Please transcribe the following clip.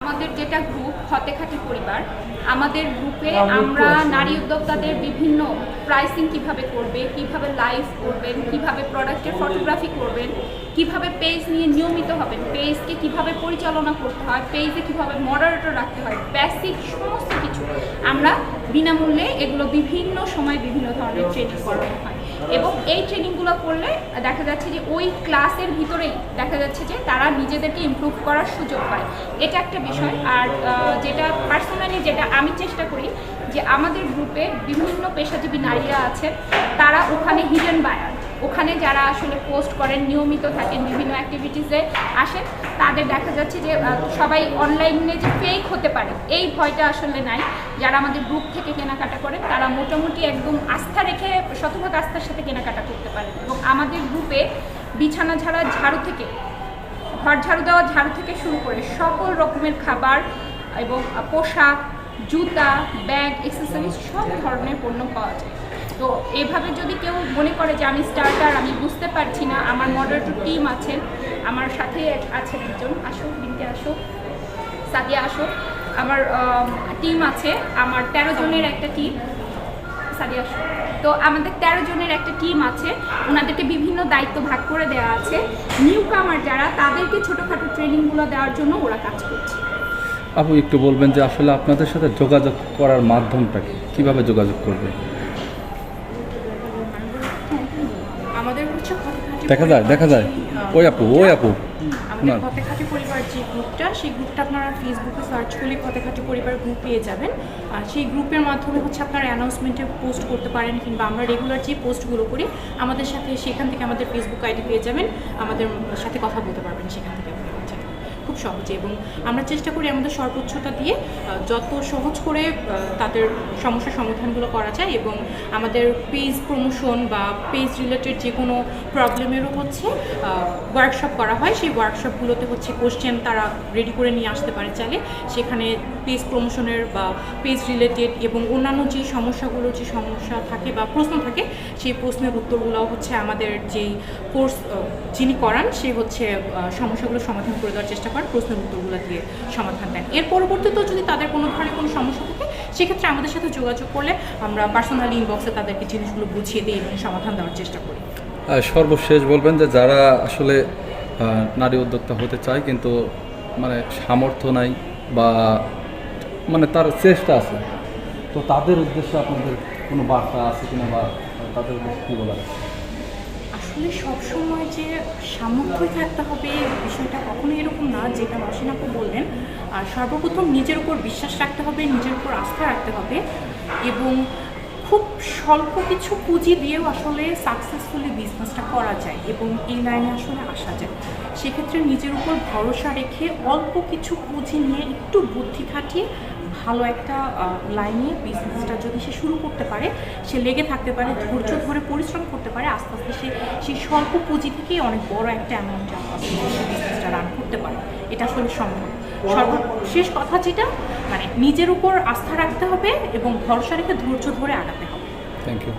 আমাদের যেটা গ্রুপ হতেখাটি পরিবার আমাদের গ্রুপে আমরা নারী উদ্যোক্তাদের বিভিন্ন প্রাইসিং কীভাবে করবে কীভাবে লাইভ করবেন কীভাবে প্রোডাক্টের ফটোগ্রাফি করবেন কীভাবে পেজ নিয়ে নিয়মিত হবেন পেজকে কীভাবে পরিচালনা করতে হয় পেজে কীভাবে মডারেটর রাখতে হয় বেসিক সমস্ত কিছু আমরা বিনামূল্যে এগুলো বিভিন্ন সময় বিভিন্ন ধরনের ট্রেনিং করানো হয়। এবং এই ট্রেনিংগুলো করলে দেখা যাচ্ছে যে ওই ক্লাসের ভিতরেই দেখা যাচ্ছে যে তারা নিজেদেরকে ইম্প্রুভ করার সুযোগ পায়। এটা একটা বিষয়। আর যেটা পার্সোনালি যেটা আমি চেষ্টা করি যে আমাদের গ্রুপে বিভিন্ন পেশাজীবী নারীরা আছেন, তারা ওখানে হিডেন বায়ার ওখানে যারা আসলে পোস্ট করেন, নিয়মিত থাকেন, বিভিন্ন অ্যাক্টিভিটিসে আসেন, তাদের দেখা যাচ্ছে যে সবাই অনলাইনে যে ফেক হতে পারে, এই ভয়টা আসলে নাই। যারা আমাদের গ্রুপ থেকে কেনাকাটা করেন, তারা মোটামুটি একদম আস্থা রেখে, শতভাগ আস্থার সাথে কেনাকাটা করতে পারেন। এবং আমাদের গ্রুপে বিছানা ঝাড়া ঝাড়ু থেকে, ঘর ঝাড়ু দেওয়া ঝাড়ু থেকে শুরু করে সকল রকমের খাবার এবং পোশাক, জুতা ব্যাগ এক্সেসরিজ সব ধরনের পণ্য পাওয়া যায়। তো এইভাবে যদি কেউ মনে করে যে আমি স্টার্টার আমি বুঝতে পারছি না, আমার মডারেটর টিম আছেন, আমার সাথে আছেন একজন আসো বিনতে আসো সাদিয়া আসো আমার টিম আছে, আমার তেরো জনের একটা টিম সাদিয়া আসো তো আমাদের তেরো জনের একটা টিম আছে, ওনাদেরকে বিভিন্ন দায়িত্ব ভাগ করে দেওয়া আছে। নিউ কামার যারা, তাদেরকে ছোটোখাটো ট্রেনিংগুলো দেওয়ার জন্য ওরা কাজ করছে। আপু, একটু বলবেন যে আসলে আপনাদের সাথে যোগাযোগ করার মাধ্যমটা কীভাবে যোগাযোগ করবে আমাদের হচ্ছে দেখা যায় দেখা যায়। ওই আপু ওই আপু। আমাদের। ফতেখাটি পরিবার যে গ্রুপটা সেই গ্রুপটা আপনারা ফেসবুকে সার্চ করলে ফতেখাটি পরিবার গ্রুপ পেয়ে যাবেন। আর সেই গ্রুপের মাধ্যমে হচ্ছে আপনারা অ্যানাউন্সমেন্টে পোস্ট করতে পারেন কিংবা আমরা রেগুলার যে পোস্টগুলো করি আমাদের সাথে সেখান থেকে আমাদের ফেসবুক আইডি পেয়ে যাবেন। আমাদের সাথে কথা বলতে পারবেন সেখান থেকে। খুব সহজে এবং আমরা চেষ্টা করি আমাদের সর্বোচ্চতা দিয়ে যত সহজ করে তাদের সমস্যার সমাধানগুলো করা যায় এবং আমাদের পেজ প্রমোশন বা পেজ রিলেটেড যে কোনো প্রবলেমেরও হচ্ছে ওয়ার্কশপ করা হয়। সেই ওয়ার্কশপগুলোতে হচ্ছে কোশ্চেন তারা রেডি করে নিয়ে আসতে পারে চাইলে। সেখানে পেজ প্রমোশনের বা পেজ রিলেটেড এবং অন্যান্য যে সমস্যাগুলো, যে সমস্যা থাকে বা প্রশ্ন থাকে, সেই প্রশ্নের উত্তরগুলো হচ্ছে আমাদের যেই কোর্স যিনি করান, সে হচ্ছে সমস্যাগুলো সমাধান করে দেওয়ার চেষ্টা করেন প্রশ্নের উত্তরগুলো দিয়ে সমাধান দেন এর পরবর্তীতেও যদি তাদের কোনো ধরনের কোনো সমস্যা থাকে সেক্ষেত্রে আমাদের সাথে যোগাযোগ করলে আমরা পার্সোনালি ইনবক্সে তাদেরকে জিনিসগুলো বুঝিয়ে দিই এবং সমাধান দেওয়ার চেষ্টা করি সর্বশেষ বলবেন যে যারা আসলে নারী উদ্যোক্তা হতে চায় কিন্তু মানে সামর্থ্য নাই বা মানে তার চেষ্টা আছে তো তাদের উদ্দেশ্যে আপনাদের কোনো বার্তা আছে কিনা বা তাদের উদ্দেশ্যে কী বলার আছে? আসলে সবসময় যে সামর্থ্যই থাকতে হবে এরকম না, যেটা রসিনাপু বললেন আর সর্বপ্রথম নিজের উপর বিশ্বাস রাখতে হবে, নিজের উপর আস্থা রাখতে হবে এবং খুব স্বল্প কিছু পুঁজি দিয়েও আসলে সাকসেসফুলি বিজনেসটা করা যায় এবং এই লাইনে আসলে আসা যায়। সেক্ষেত্রে নিজের উপর ভরসা রেখে অল্প কিছু পুঁজি নিয়ে একটু বুদ্ধি খাটিয়ে ভালো একটা লাইনে বিজনেসটা যদি সে শুরু করতে পারে, সে লেগে থাকতে পারে, ধৈর্য ধরে পরিশ্রম করতে পারে, আস্তে আস্তে সে সেই স্বল্প পুঁজি থেকেই অনেক বড় একটা অ্যামাউন্ট সে বিজনেসটা রান করতে পারে। এটা আসলে সম্ভব। সর্বশেষ কথা যেটা মানে নিজের উপর আস্থা রাখতে হবে এবং ভরসা রেখে ধৈর্য ধরে আগাতে হবে। Thank you